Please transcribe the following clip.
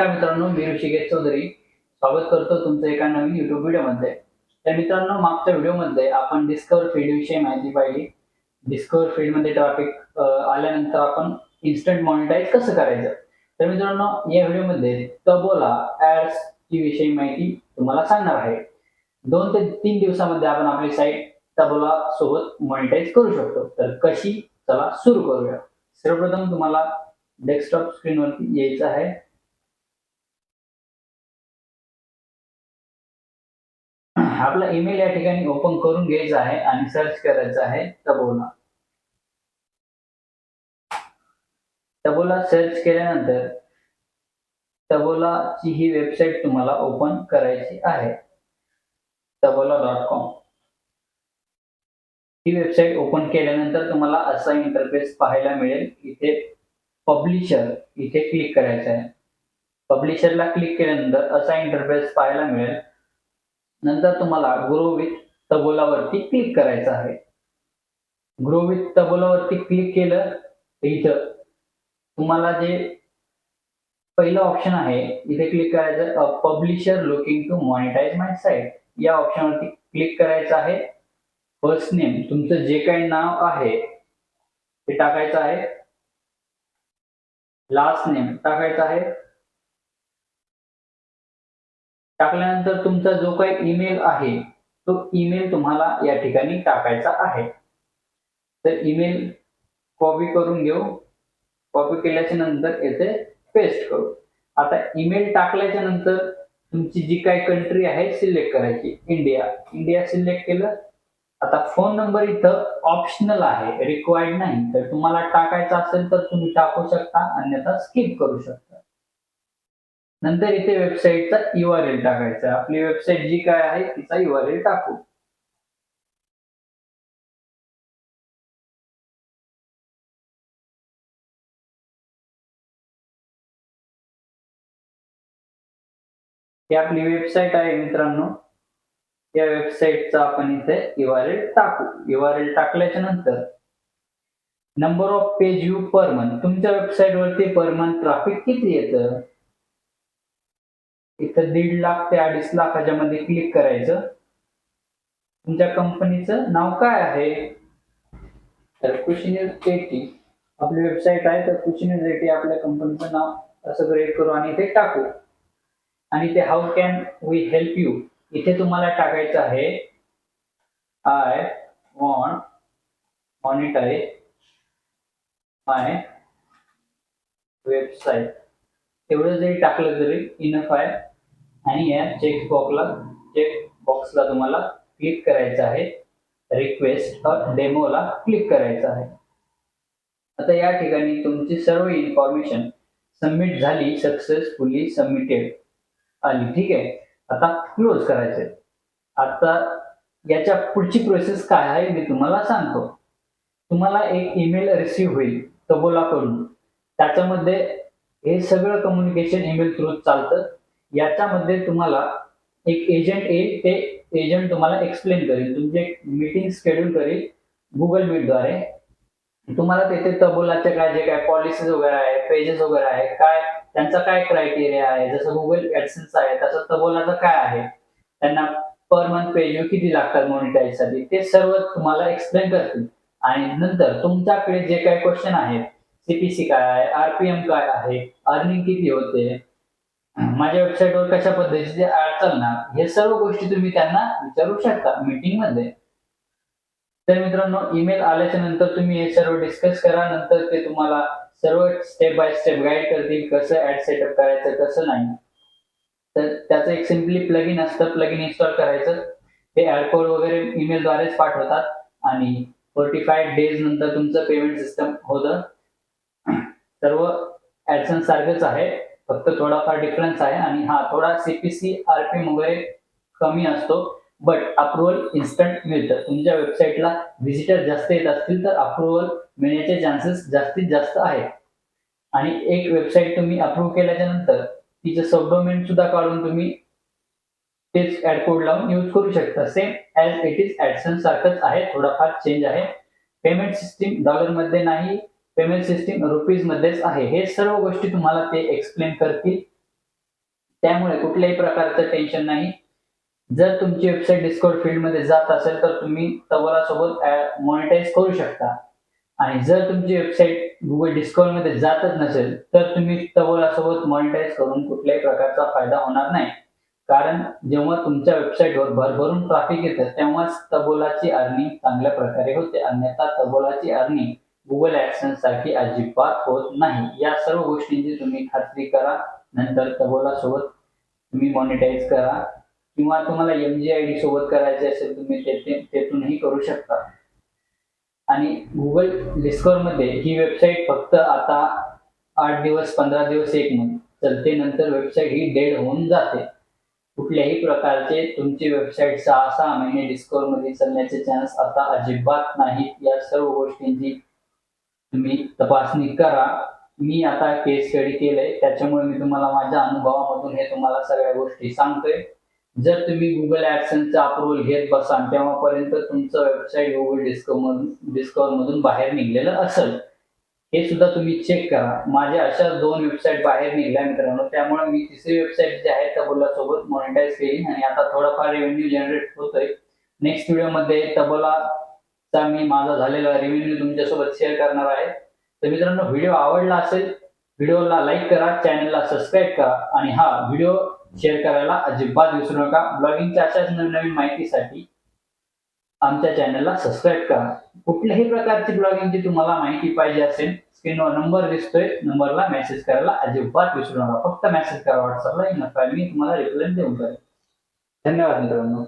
नमस्कार मित्रांनो मी ऋषिकेश चौधरी. स्वागत करतो तुमचं एका नवीन युट्यूब व्हिडिओमध्ये तर मित्रांनो मागच्या व्हिडिओमध्ये आपण डिस्कवर फील्ड विषयी माहिती पाहिली. डिस्कवर फील्डमध्ये ट्रॅफिक आल्यानंतर आपण इन्स्टंट मॉनिटाईज कसं करायचं? तर मित्रांनो या व्हिडिओमध्ये तबोला ऍड्स ची विषयी माहिती तुम्हाला सांगणार आहे. दोन ते तीन दिवसामध्ये आपण आपली साईट तबोला सोबत मॉनिटाईज करू शकतो. तर कशी? चला सुरू करूया. सर्वप्रथम तुम्हाला डेस्कटॉप स्क्रीनवरती यायचं आहे. आपला ईमेल या ठिकाणी ओपन करून घ्यायचा आहे आणि सर्च करायचं आहे. तबोला. तबोला सर्च केल्यानंतर तबोलाची ही वेबसाईट तुम्हाला ओपन करायची आहे. तबोला डॉट कॉम ही वेबसाईट ओपन केल्यानंतर तुम्हाला असा इंटरफेस पाहायला मिळेल. इथे पब्लिशर इथे क्लिक करायचं आहे. पब्लिशरला क्लिक केल्यानंतर असा इंटरफेस पाहायला मिळेल. नंतर तुम्हाला ग्रो विथ तबोलावरती क्लिक करायचं आहे. ग्रो विथ तबोलावरती क्लिक केलं इथं तुम्हाला जे पहिलं ऑप्शन आहे इथे क्लिक करायचं publisher looking to monetize my site या ऑप्शनवरती क्लिक करायचं आहे. फर्स्ट नेम तुमचं जे काही नाव आहे ते टाकायचं आहे. लास्ट नेम टाकायचं आहे. टाकल्यानंतर तुमचा जो काही ईमेल आहे तो ईमेल तुम्हाला या ठिकाणी टाकायचा आहे. तर ईमेल कॉपी करून घेऊ. कॉपी केल्याच्यानंतर येथे पेस्ट करू. आता ईमेल टाकल्याच्या नंतर तुमची जी काही कंट्री आहे सिलेक्ट करायची. इंडिया इंडिया सिलेक्ट केलं. आता फोन नंबर इथं ऑप्शनल आहे. रिक्वायर्ड नाही. तर तुम्हाला टाकायचा असेल तर तुम्ही टाकू शकता. अन्यथा स्किप करू शकता. नंतर इथे वेबसाईटचा यू आर एल टाकायचा. आपली वेबसाईट जी काय आहे तिचा यू आर एल टाकू. ही आपली वेबसाईट आहे मित्रांनो. या वेबसाईटचा आपण इथे यू आर एल टाकू. यू आर एल टाकल्याच्या नंतर number of page you per month तुमच्या वेबसाईट वरती पर मंथ ट्राफिक किती येतं? इथं दीड लाख ते अडीच लाखाच्या मध्ये क्लिक करायचं. तुमच्या कंपनीचं नाव काय आहे? तर कृषी न्यूज एटी आपली वेबसाईट आहे तर कृषी न्यूज एटी आपल्या कंपनीचं नाव असं क्रिएट करू आणि इथे टाकू. आणि ते how can we help you इथे तुम्हाला टाकायचं आहे I want monetize my website एवढं जरी टाकलं तरी इनफ आहे आणि या चेक बॉक्सला चेक बॉक्सला तुम्हाला क्लिक करायचं आहे. रिक्वेस्ट डेमोला क्लिक करायचं आहे. आता या ठिकाणी तुमची सर्व इन्फॉर्मेशन सबमिट झाली सक्सेसफुली सबमिटेड आली. ठीक आहे? आता क्लोज करायचे आता याच्या पुढची प्रोसेस काय आहे मी तुम्हाला सांगतो. तुम्हाला एक ईमेल रिसीव्ह होईल तबोलाकडून. त्याच्यामध्ये हे सगळं कम्युनिकेशन ईमेल थ्रू चालतं. याच्यामध्ये तुम्हाला एक एजंट येईल ते एजंट तुम्हाला एक्सप्लेन करेल. तुमचे मीटिंग शेड्यूल करेल गुगल मीटद्वारे तुम्हाला तेथे तबोलाचे काय जे काय पॉलिसीज वगैरे आहे पेजेस वगैरे आहे काय त्यांचा काय क्रायटेरिया आहे? जसं गुगल ऍडसेन्स आहे तसं तबोलाचं काय आहे? त्यांना पर मंथ पेज किती लागतात मॉनिटाईजसाठी ते सर्व तुम्हाला एक्सप्लेन करतील. आणि नंतर तुमच्याकडे जे काही क्वेश्चन आहेत सीपीसी काय आहे आरपीएम काय आहे अर्निंग किती होते माझ्या वेबसाईटवर कशा पद्धतीचे ऍड चालणार हे सर्व गोष्टी तुम्ही त्यांना विचारू शकता मीटिंगमध्ये. तर मित्रांनो ईमेल आल्याच्यानंतर तुम्ही हे सर्व डिस्कस करा नंतर ते तुम्हाला सर्व स्टेप बाय स्टेप गाईड करतील कसं ऍड सेटअप करायचं कसं नाही. तर त्याचं एक सिम्पली प्लगइन असतं प्लगइन इन्स्टॉल करायचं. ते ऍड कोड वगैरे ईमेलद्वारेच पाठवतात आणि फोर्टी फाय डेज नंतर तुमचं पेमेंट सिस्टम होतं. सर्व ऍडसन सारखंच आहे. फक्त थोडाफार डिफरन्स आहे आणि हा थोडा सीपीसी आरपीएम वगैरे कमी असतो. बट अप्रुव्हल इन्स्टंट मिळतं. तुमच्या वेबसाईटला व्हिजिटर जास्त येत असतील तर अप्रुव्हल मिळण्याचे चान्सेस जास्तीत जास्त आहेत. आणि एक वेबसाईट तुम्ही अप्रूव्ह केल्याच्यानंतर तिचं सबडोमेन सुद्धा काढून तुम्ही तेच ऍड कोड लावून यूज करू शकता. Same as it is AdSense सारखंच आहे. थोडाफार चेंज आहे. पेमेंट सिस्टीम डॉलरमध्ये नाही. पेमेंट सिस्टीम रुपीज मध्येच आहे. हे सर्व गोष्टी तुम्हाला ते एक्सप्लेन करतील. त्यामुळे कुठल्याही प्रकारचं टेन्शन नाही. जर तुमची वेबसाईट डिस्कॉर्ड फील्डमध्ये जात असेल तर तुम्ही तबला सोबत मॉनिटाईज करू शकता. आणि जर तुमची वेबसाईट गुगल डिस्कवर मध्ये जातच नसेल तर तुम्ही तबला सोबत मॉनिटाईज करून कुठल्याही प्रकारचा फायदा होणार नाही. कारण जेव्हा तुमच्या वेबसाईटवर भरभरून ट्रॅफिक येतं तेव्हाच तबोलाची अर्निंग चांगल्या प्रकारे होते. अन्यथा तबोलाची अर्निंग गुगल ऍडसन्ससाठी अजिबात होत नाही. या सर्व गोष्टींची तुम्ही खात्री करा. नंतर तबोला सोबत तुम्ही मॉनिटाईज करा. किंवा तुम्हाला एम जी आय डी सोबत करायचे असेल तुम्ही तेथे तेथूनही करू शकता. आणि गुगल डिस्कवर मध्ये ही वेबसाईट फक्त आता आठ दिवस पंधरा दिवस एक मंथ चलते नंतर वेबसाईट ही डेड होऊन जाते. कुठल्याही प्रकारचे तुमची वेबसाईट सहा सहा महिने डिस्कवर मध्ये चालण्याचे चान्स आता अजिबात नाहीत. या सर्व गोष्टींची तुम्ही तपासणी करा. मी आता केस स्टडी केलंय. त्याच्यामुळे मी तुम्हाला माझ्या अनुभवामधून हे तुम्हाला सगळ्या गोष्टी सांगतोय. जर तुम्ही गुगल ऍडसनचा अप्रुव्हल घेत बसाल तेव्हापर्यंत तुमचं वेबसाईट गुगल डिस्कवर डिस्कवर मधून बाहेर निघलेलं असेल. हे सुद्धा तुम्ही चेक करा. माझ्या अशा दोन वेबसाईट बाहेर निघल्या मित्रांनो. त्यामुळे मी तिसरी वेबसाईट जी आहे तबला सोबत मॉनिटाईज केली. आणि आता थोडाफार रेव्हेन्यू जनरेट होतोय. नेक्स्ट व्हिडिओमध्ये चा मी माझा झालेला रेव्हेन्यू तुमच्यासोबत शेअर करणार आहे. तर मित्रांनो व्हिडिओ आवडला असेल व्हिडिओला लाईक करा चॅनलला सबस्क्राईब करा आणि हा व्हिडिओ शेअर करायला अजिबात विसरू नका. ब्लॉगिंगच्या अशाच नवीन नवीन माहितीसाठी आमच्या चॅनलला सबस्क्राईब करा. कुठल्याही प्रकारची ब्लॉगिंगची तुम्हाला माहिती पाहिजे असेल स्क्रीनवर नंबर दिसतोय नंबरला मेसेज करायला अजिबात विसरू नका. फक्त मेसेज करा व्हॉट्सअपला मी तुम्हाला रिप्लाय देऊन करेन धन्यवाद मित्रांनो.